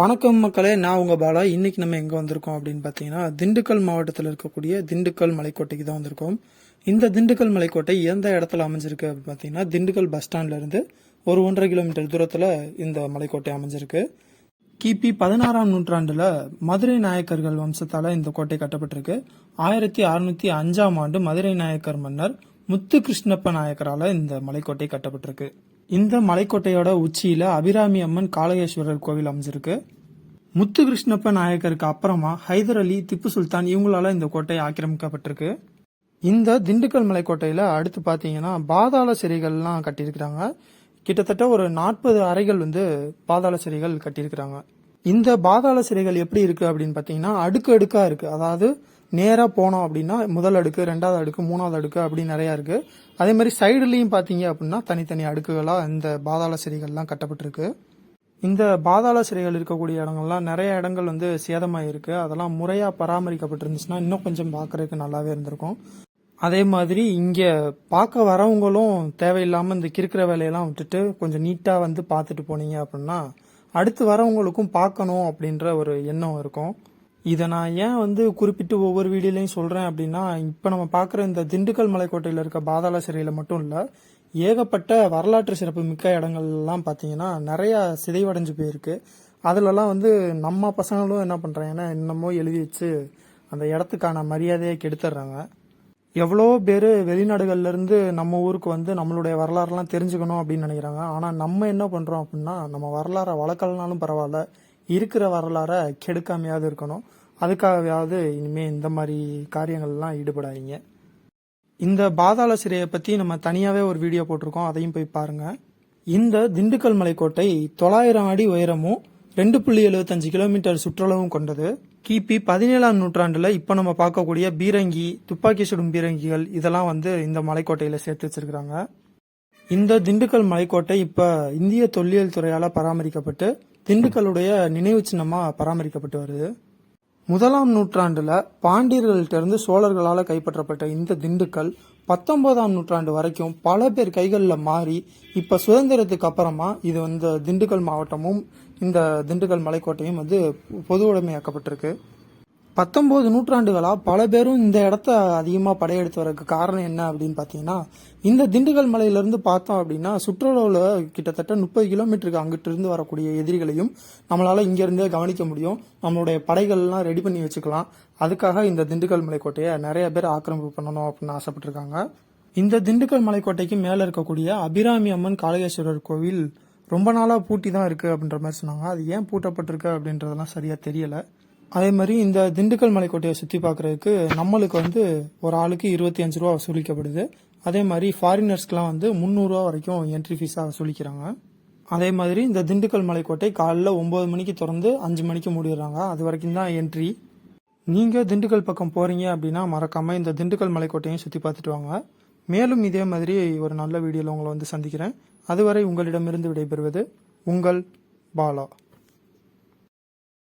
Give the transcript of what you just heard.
வணக்கம் மக்களே நான் உங்க பாலா. இன்னைக்கு நம்ம எங்க வந்திருக்கோம் அப்படின்னு பாத்தீங்கன்னா திண்டுக்கல் மாவட்டத்தில் இருக்கக்கூடிய திண்டுக்கல் மலைக்கோட்டைக்கு தான் வந்திருக்கோம். இந்த திண்டுக்கல் மலைக்கோட்டை எந்த இடத்துல அமைஞ்சிருக்கு அப்படின்னு பாத்தீங்கன்னா திண்டுக்கல் பஸ் ஸ்டாண்ட்ல இருந்து ஒரு ஒன்றரை கிலோமீட்டர் தூரத்துல இந்த மலைக்கோட்டை அமைஞ்சிருக்கு. கிபி பதினாறாம் நூற்றாண்டுல மதுரை நாயக்கர்கள் வம்சத்தால இந்த கோட்டை கட்டப்பட்டிருக்கு. ஆயிரத்தி அறுநூத்தி அஞ்சாம் ஆண்டு மதுரை நாயக்கர் மன்னர் முத்து கிருஷ்ணப்ப நாயக்கரால இந்த மலைக்கோட்டை கட்டப்பட்டிருக்கு. இந்த மலைக்கோட்டையோட உச்சியில அபிராமி அம்மன் காளகேஸ்வரர் கோவில் அமைஞ்சிருக்கு. முத்து கிருஷ்ணப்ப நாயக்கருக்கு அப்புறமா ஹைதர் அலி திப்பு சுல்தான் இவங்களால இந்த கோட்டை ஆக்கிரமிக்கப்பட்டிருக்கு. இந்த திண்டுக்கல் மலைக்கோட்டையில அடுத்து பாத்தீங்கன்னா பாதாள சிறைகள்லாம் கட்டியிருக்கிறாங்க. கிட்டத்தட்ட ஒரு நாற்பது அறைகள் வந்து பாதாள சிறைகள் கட்டியிருக்கிறாங்க. இந்த பாதாள சிறைகள் எப்படி இருக்கு அப்படின்னு பாத்தீங்கன்னா அடுக்கு அடுக்கா இருக்கு. அதாவது நேராக போனோம் அப்படின்னா முதல் அடுக்கு ரெண்டாவது அடுக்கு மூணாவது அடுக்கு அப்படி நிறையா இருக்குது அதே மாதிரி சைடுலேயும் பார்த்தீங்க அப்படின்னா தனித்தனி அடுக்குகளாக இந்த பாதாள சிறைகள்லாம் கட்டப்பட்டிருக்கு. இந்த பாதாள சிறைகள் இருக்கக்கூடிய இடங்கள்லாம் நிறைய இடங்கள் வந்து சேதமாயிருக்கு அதெல்லாம் முறையாக பராமரிக்கப்பட்டிருந்துச்சுன்னா இன்னும் கொஞ்சம் பார்க்குறதுக்கு நல்லாவே இருந்திருக்கும். அதே மாதிரி இங்கே பார்க்க வரவங்களும் தேவையில்லாமல் இந்த கிறுக்கிற வேலையெல்லாம் விட்டுட்டு கொஞ்சம் நீட்டாக வந்து பார்த்துட்டு போனீங்க அப்படின்னா அடுத்து வரவங்களுக்கும் பார்க்கணும் அப்படின்ற ஒரு எண்ணம் இருக்கும். இதை நான் ஏன் வந்து குறிப்பிட்டு ஒவ்வொரு வீடியோலையும் சொல்கிறேன் அப்படின்னா இப்போ நம்ம பார்க்குற இந்த திண்டுக்கல் மலைக்கோட்டையில் இருக்க பாதாள சிறையில் மட்டும் இல்லை ஏகப்பட்ட வரலாற்று சிறப்பு மிக்க இடங்கள்லாம் பார்த்தீங்கன்னா நிறையா சிதைவடைஞ்சு போயிருக்கு. அதுலலாம் வந்து நம்ம பசங்களும் என்ன பண்ணுறாங்கன்னா என்னமோ எழுதி வச்சு அந்த இடத்துக்கான மரியாதையை கெடுத்துட்றாங்க எவ்வளோ பேர் வெளிநாடுகள்லேருந்து நம்ம ஊருக்கு வந்து நம்மளுடைய வரலாறுலாம் தெரிஞ்சுக்கணும் அப்படின்னு நினைக்கிறாங்க. ஆனால் நம்ம என்ன பண்ணுறோம் அப்படின்னா நம்ம வரலாறை வளர்க்கலனாலும் பரவாயில்ல. இருக்கிற வரலாறை கெடுக்காமையாவது இருக்கணும். அதுக்காகவாவது இனிமேல் இந்த மாதிரி காரியங்கள்லாம் ஈடுபடாதீங்க. இந்த பாதாள சிறையை பற்றி நம்ம தனியாகவே ஒரு வீடியோ போட்டிருக்கோம். அதையும் போய் பாருங்க. இந்த திண்டுக்கல் மலைக்கோட்டை தொள்ளாயிரம் அடி உயரமும் ரெண்டு புள்ளி எழுபத்தஞ்சு கிலோமீட்டர் சுற்றளவும் கொண்டது. கிபி பதினேழாம் நூற்றாண்டுல இப்போ நம்ம பார்க்கக்கூடிய பீரங்கி துப்பாக்கி சுடும் பீரங்கிகள் இதெல்லாம் வந்து இந்த மலைக்கோட்டையில சேர்த்து வச்சிருக்கிறாங்க. இந்த திண்டுக்கல் மலைக்கோட்டை இப்ப இந்திய தொல்லியல் துறையால பராமரிக்கப்பட்டு திண்டுக்கல்லுடைய நினைவு சின்னமா பராமரிக்கப்பட்டு வருது. முதலாம் நூற்றாண்டுல பாண்டியர்கள்ட்ட இருந்து சோழர்களால கைப்பற்றப்பட்ட இந்த திண்டுக்கல் பத்தொன்பதாம் நூற்றாண்டு வரைக்கும் பல பேர் கைகளில் மாறி இப்ப சுதந்திரத்துக்கு அப்புறமா இது வந்து திண்டுக்கல் மாவட்டமும் இந்த திண்டுக்கல் மலைக்கோட்டையும் வந்து பொது உடைமையாக்கப்பட்டிருக்கு. பத்தொம்போது நூற்றாண்டுகளாக பல பேரும் இந்த இடத்த அதிகமாக படையெடுத்து வரதுக்கு காரணம் என்ன அப்படின்னு பார்த்தீங்கன்னா இந்த திண்டுக்கல் மலையிலேருந்து பார்த்தோம் அப்படின்னா சுற்றுலாவில் கிட்டத்தட்ட முப்பது கிலோமீட்டருக்கு அங்கிட்டிருந்து வரக்கூடிய எதிரிகளையும் நம்மளால் இங்கேருந்தே கவனிக்க முடியும். நம்மளுடைய படைகள்லாம் ரெடி பண்ணி வச்சுக்கலாம். அதுக்காக இந்த திண்டுக்கல் மலைக்கோட்டையை நிறைய பேர் ஆக்கிரமிப்பு பண்ணணும் அப்படின்னு ஆசைப்பட்டிருக்காங்க. இந்த திண்டுக்கல் மலைக்கோட்டைக்கு மேலே இருக்கக்கூடிய அபிராமி அம்மன் காளகேஸ்வரர் கோவில் ரொம்ப நாளாக பூட்டி தான் இருக்குது அப்படின்ற மாதிரி சொன்னாங்க. அது ஏன் பூட்டப்பட்டிருக்கு அப்படின்றதெல்லாம் சரியாக தெரியலை. அதே மாதிரி இந்த திண்டுக்கல் மலைக்கோட்டையை சுற்றி பார்க்குறதுக்கு நம்மளுக்கு வந்து ஒரு ஆளுக்கு இருபத்தி அஞ்சு ரூபா வசூலிக்கப்படுது. அதே மாதிரி ஃபாரினர்ஸ்க்கெலாம் வந்து முந்நூறுரூவா வரைக்கும் என்ட்ரி ஃபீஸாக வசூலிக்கிறாங்க. அதே மாதிரி இந்த திண்டுக்கல் மலைக்கோட்டை காலைல ஒம்பது மணிக்கு திறந்து அஞ்சு மணிக்கு மூடிடுறாங்க. அது வரைக்கும் தான் என்ட்ரி நீங்கள் திண்டுக்கல் பக்கம் போகிறீங்க அப்படின்னா மறக்காமல் இந்த திண்டுக்கல் மலைக்கோட்டையும் சுற்றி பார்த்துட்டு வாங்க. மேலும் இதே மாதிரி ஒரு நல்ல வீடியோவில் உங்களை வந்து சந்திக்கிறேன். அதுவரை உங்களிடமிருந்து விடைபெறுவது உங்கள் பாலா.